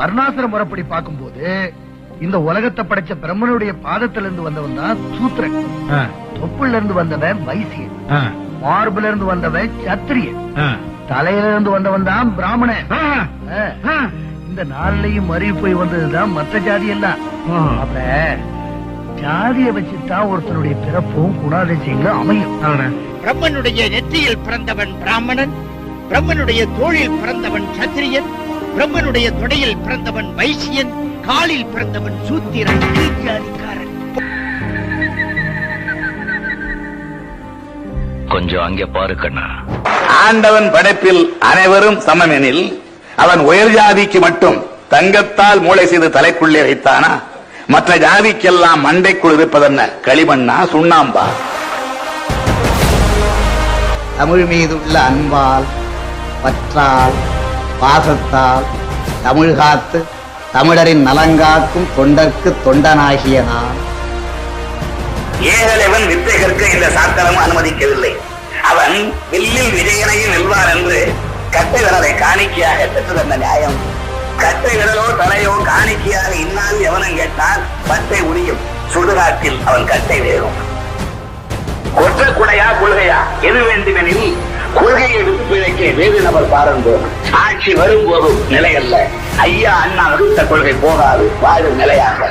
வர்ணாசிர முறைப்படி பார்க்கும்போது இந்த உலகத்தை படைச்ச பிரம்மனுடைய பாதத்துல இருந்து வந்தவன் தான் சூத்திரன். தொப்புல இருந்து வந்தவன் வைசியன். மார்புல இருந்து வந்தவன் சத்திரியன். தலையில இருந்து வந்தவன் தான் பிராமணன். இந்த நாள்லயும் மறி போய் வந்ததுதான் மற்ற ஜாதி எல்லாம். அப்ப ஜாதிய வச்சுதான் ஒருத்தனுடைய பிறப்பும் குணாதிசயங்களும் அமையும். பிரம்மனுடைய நெற்றியில் பிறந்தவன் பிராமணன் பிரம்மனுடைய தோளில் பிறந்தவன் சத்திரியன் பிரம்மனுடைய தொடையில் பிறந்தவன் வைசியன் காலில் பிறந்தவன் சூத்திரன் கீழ்ஜாதிக்காரன் கொஞ்சம் அங்கே பாரு கண்ணா. ஆண்டவன் படைப்பில் அனைவரும் சமமெனில் அவன் உயர் ஜாதிக்கு மட்டும் தங்கத்தால் மூளை செய்து தலைக்குள்ளே வைத்தானா? மற்ற ஜாதிக்கெல்லாம் மண்டைக்குள் இருப்பதென்ன? களிமண்ணா சுண்ணாம்பா? தமிழ் மீதுள்ள அன்பால் பற்றால் பாசத்தால் தமிழ் காத்து தமிழரின் நலங்காக்கும் தொண்டர்க்கு தொண்டனாகிய நான். ஏகலைவன் வித்தை கற்க இந்த சாத்திரம் அனுமதிக்கவில்லை. அவன் வில்லில் விஜயனையும் வெல்வார் என்று கட்டை விரலை காணிக்கையாக பெற்று தந்த நியாயம். கட்டை விரலோ தலையோ காணிக்கையாக இன்னால் எவனும் கேட்டால் பத்தை உரியும். சுடுகாட்டில் அவன் கட்டை வேகும். கொற்ற குடையா கொள்கையா? எது வேண்டுமெனில் கொள்கையை விட்டு பிழைக்க வேறு நபர் பாருங்கள். ஆட்சி வரும்போது நிலை அல்ல. ஐயா அண்ணா வகுத்த கொள்கை போகாது. வாழும் நிலையாக.